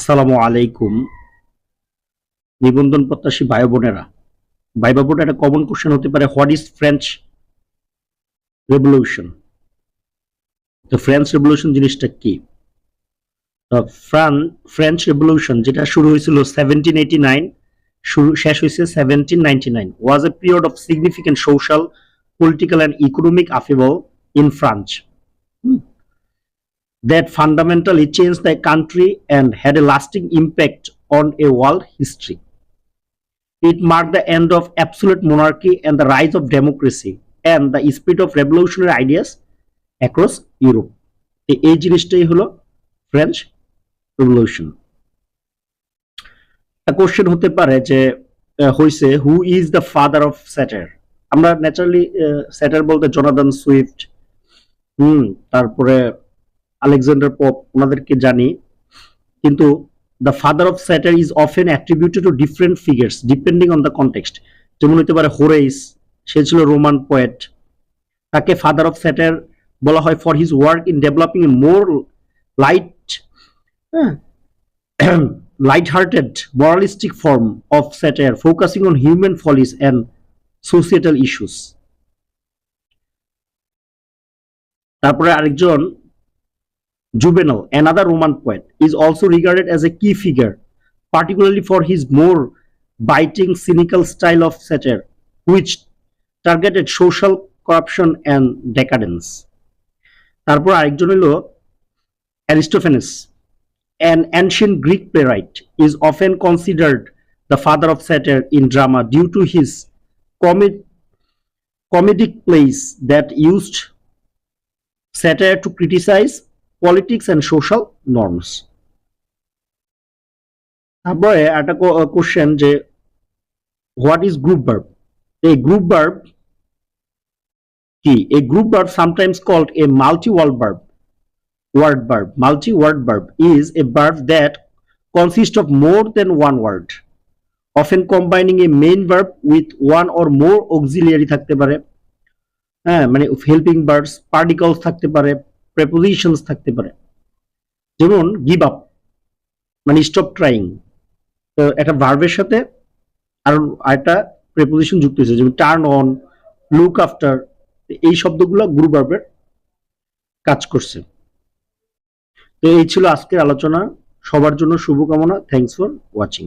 আসসালামু আলাইকুম। নিবন্ধন প্রত্যাশী ভাই বোনেরা, ভাই বোন একটা কমন কোশ্চেন হতে পারে হোয়াট ইজ ফ্রেঞ্চ রেভলিউশন তো ফ্রেঞ্চ রেভলিউশন জিনিসটা কি? ফ্রেঞ্চ রেভলিউশন যেটা শুরু হয়েছিল সেভেন্টিন এইটি নাইন শুরু, শেষ হয়েছে seventeen ninety nine was a period of significant social political and economic upheaval in France that fundamentally changed the country and had a lasting impact on a world history. It marked the end of absolute monarchy and the rise of democracy and the spirit of revolutionary ideas across Europe. এ- এই জিনিসটাই হলো French revolution question হতে পারে যে হইছে who is the father of satire আমরা naturally satire বলতে জনাদন সুইফট হুম তারপরে আলেকজান্ডার পপ, ওনাদেরকে জানি। কিন্তু the father of satire is often attributed to different figures depending on the context যেমন হতে পারে হোরেইস সে ছিল রোমান পোয়েট তাকে ফাদার অফ স্যাটার বলা হয় for his work in developing a more light light hearted moralistic form of satire focusing on human follies and societal issues তারপরে আরেকজন Juvenal, another Roman poet, is also regarded as a key figure, particularly for his more biting, cynical style of satire, which targeted social corruption and decadence. তারপর আরেকজন হলো Aristophanes an ancient Greek playwright is often considered the father of satire in drama due to his comic- comedic plays that used satire to criticize politics and social norms তারপরে একটা question যে what is group verb এই group verb কি এই group verb sometimes called a multi word verb word verb multi word verb is a verb that consists of more than one word often combining a main verb with one or more auxiliary থাকতে পারে হ্যাঁ মানে helping verbs particles থাকতে পারে prepositions থাকতে পারে। যেমন give up মানে স্টপ ট্রাইং তো একটা ভার্বের সাথে আর একটা প্রেপোজিশন যুক্ত হয়েছে, যেমন টার্ন অন লুক আফটার এই শব্দগুলো গ্রুপ ভার্বের কাজ করছে। তো এই ছিল আজকের আলোচনা। সবার জন্য শুভকামনা। Thanks for watching